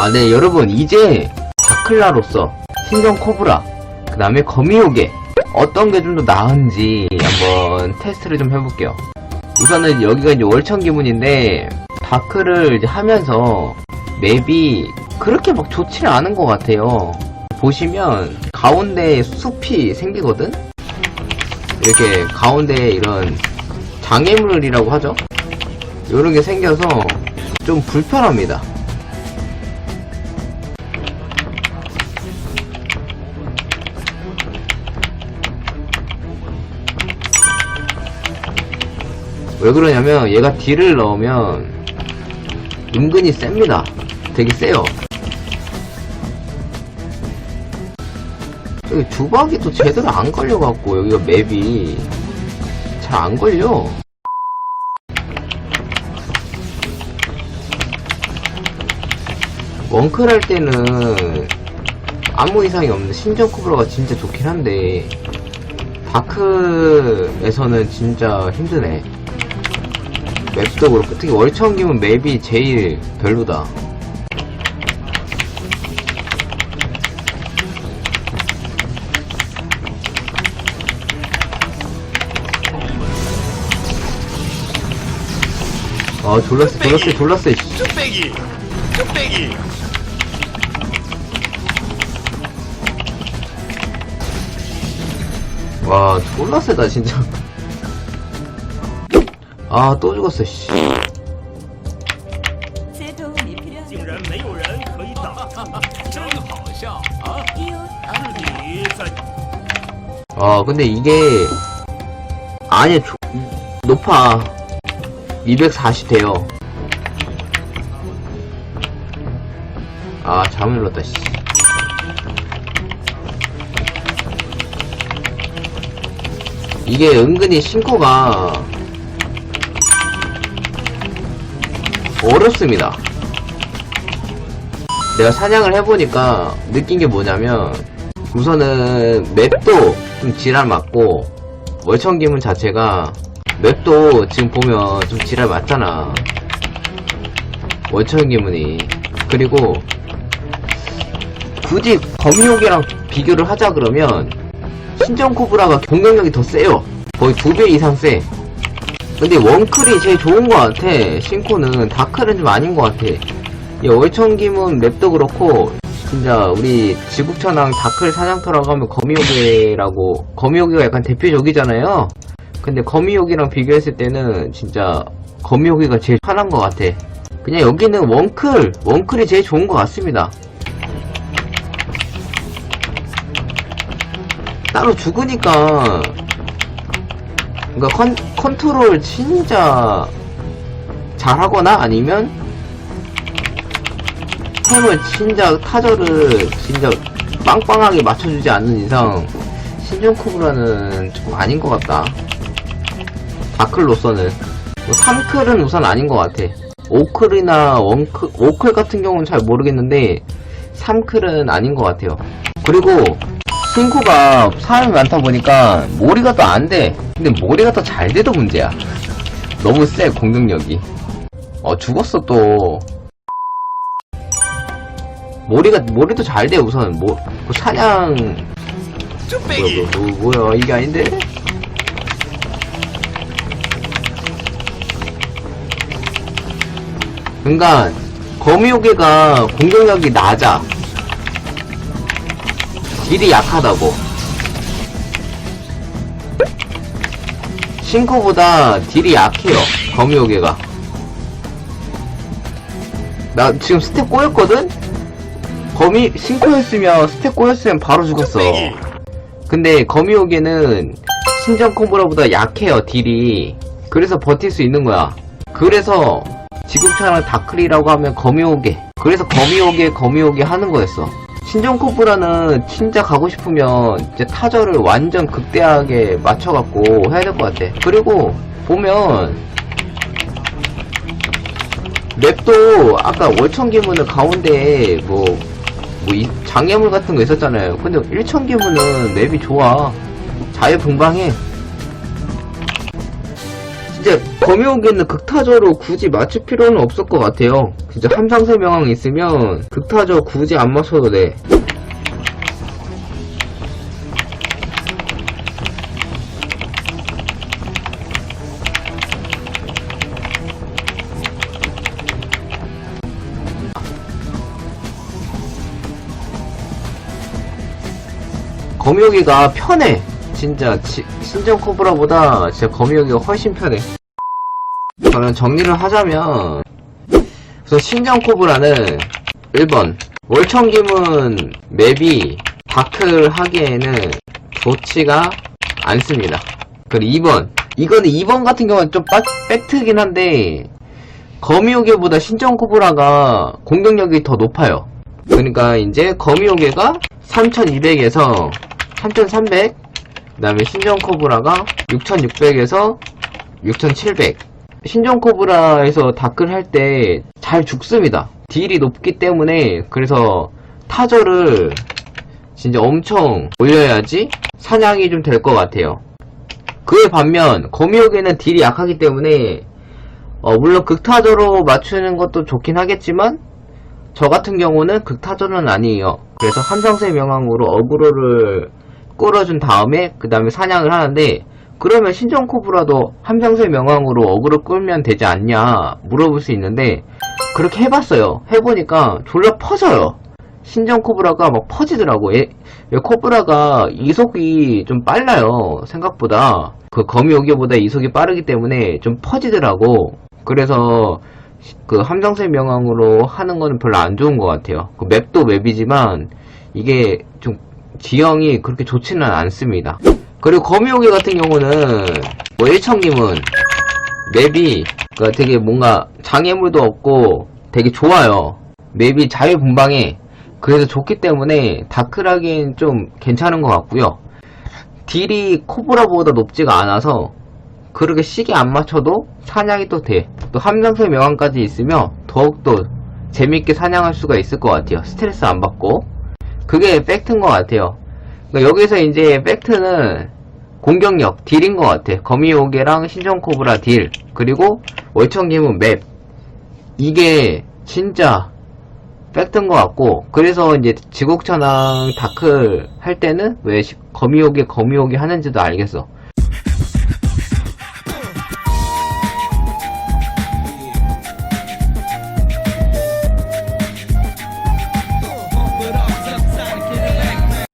아, 네, 여러분, 이제 다클라로서 신정 코브라, 그 다음에 거미호개, 어떤 게 좀 더 나은지 한번 테스트를 좀 해볼게요. 우선은 여기가 이제 월천 기문인데, 다크를 이제 하면서 맵이 그렇게 막 좋지는 않은 것 같아요. 보시면 가운데 숲이 생기거든? 이렇게 가운데 이런 장애물이라고 하죠? 이런 게 생겨서 좀 불편합니다. 왜 그러냐면 얘가 딜을 넣으면 은근히 셉니다. 되게 세요. 여기 주박이 또 제대로 안 걸려갖고 여기가 맵이 잘 안 걸려. 원클 할 때는 아무 이상이 없는 신전 코브라가 진짜 좋긴 한데 다크에서는 진짜 힘드네. 맵도 그렇고 특히 월천 기면 맵이 제일 별로다. 아 졸랐어 졸랐어 졸랐어 씨. 뚝배기 뚝배기 와 졸라 세다 진짜 아, 또 죽었어, 씨. 아, 근데 이게 아니 조... 높아. 240 돼요. 아 잠을 눌렀다 씨. 이게 은근히 싱커가 어렵습니다. 내가 사냥을 해보니까 느낀 게 뭐냐면 우선은 맵도 좀 지랄 맞고 월천기문 자체가 맵도 지금 보면 좀 지랄 맞잖아. 월천기문이. 그리고 굳이 거미호기랑 비교를 하자 그러면 신정코브라가 공격력이 더 세요. 거의 두 배 이상 세 근데 원클이 제일 좋은 것 같아. 신코는 다클은 좀 아닌 것 같아. 이 월천기문 맵도 그렇고 진짜 우리 지국천왕 다클 사냥터라고 하면 거미호기라고 거미호기가 약간 대표적이잖아요. 근데 거미호기랑 비교했을 때는 진짜 거미호기가 제일 편한 것 같아. 그냥 여기는 원클 원클이 제일 좋은 것 같습니다. 따로 죽으니까 그러니까 컨, 컨트롤 진짜 잘하거나 아니면 템을 진짜 타저를 진짜 빵빵하게 맞춰주지 않는 이상 신종 코브라는 조금 아닌 것 같다. 다클로서는 뭐 3클은 우선 아닌 것 같아. 5클이나 원클, 5클 같은 경우는 잘 모르겠는데 3클은 아닌 것 같아요. 그리고 신코가 사람이 많다 보니까 모리가 또 안 돼. 근데 모리가 더잘 돼도 문제야. 너무 세 공격력이. 어 죽었어 또. 모리가 모리도 잘 돼 우선 뭐 그 사냥 뭐야 뚝배기 뭐, 뭐, 뭐야 이게 아닌데? 그러니까 거미호개가 공격력이 낮아 딜이 약하다고. 싱코보다 딜이 약해요 거미호개가. 나 지금 스텝 꼬였거든? 거미 싱코였으면 스텝 꼬였으면 바로 죽었어. 근데 거미호개는 신전 콤보라보다 약해요 딜이. 그래서 버틸 수 있는 거야. 그래서 지금처럼 다크리라고 하면 거미호개. 그래서 거미호개 거미호개 하는 거였어 신전 콤보라는 진짜 가고 싶으면 이제 타저를 완전 극대하게 맞춰갖고 해야 될 것 같아 그리고 보면 맵도 아까 월천기문은 가운데에 뭐뭐이 장애물 같은 거 있었잖아요. 근데 1천기문은 맵이 좋아. 자유분방해. 거미호기는 극타저로 굳이 맞출 필요는 없을 것 같아요. 진짜 함상세 명왕 있으면 극타저 굳이 안 맞춰도 돼. 거미호기가 편해. 진짜 지- 신전 코브라보다 진짜 거미호기가 훨씬 편해. 저는 정리를 하자면 그래서 신전 코브라는 1번 월청김은 맵이 다크를 하기에는 좋지가 않습니다. 그리고 2번 이거는 2번 같은 경우는 좀 빡- 팩트긴 한데 거미호개보다 신전 코브라가 공격력이 더 높아요. 그러니까 이제 거미호개가 3200에서 3300 그 다음에 신전 코브라가 6600에서 6700 신전 코브라에서 다크를 할 때 잘 죽습니다. 딜이 높기 때문에 그래서 타저를 진짜 엄청 올려야지 사냥이 좀 될 것 같아요. 그에 반면 거미호개는 딜이 약하기 때문에 어, 물론 극타저로 맞추는 것도 좋긴 하겠지만 저 같은 경우는 극타저는 아니에요. 그래서 함성세 명왕으로 어그로를 끌어준 다음에 그 다음에 사냥을 하는데 그러면 신전 코브라도 함성세 명왕으로 어그로 끌면 되지 않냐 물어볼 수 있는데 그렇게 해봤어요. 해보니까 졸라 퍼져요. 신전 코브라가 막 퍼지더라고. 얘, 얘 코브라가 이속이 좀 빨라요. 생각보다. 그 거미오기보다 이속이 빠르기 때문에 좀 퍼지더라고. 그래서 시- 그 함정세 명왕으로 하는 거는 별로 안 좋은 것 같아요. 그 맵도 맵이지만 이게 좀 지형이 그렇게 좋지는 않습니다. 그리고 거미오기 같은 경우는 뭐 일청님은 맵이 그 되게 뭔가 장애물도 없고 되게 좋아요. 맵이 자유분방해. 그래서 좋기 때문에 다크라긴 좀 괜찮은 것 같고요. 딜이 코브라보다 높지가 않아서 그렇게 시계 안 맞춰도 사냥이 또 돼. 또 함정세 명왕까지 있으면 더욱더 재밌게 사냥할 수가 있을 것 같아요. 스트레스 안 받고. 그게 팩트인 것 같아요. 그러니까 여기서 이제 팩트는 공격력, 딜인 것 같아. 거미오게랑 신전코브라 딜, 그리고 월청기문 맵. 이게 진짜 팩트인 것 같고, 그래서 이제 지국천왕 다클 할 때는 왜 시- 거미오게 거미오게 하는지도 알겠어.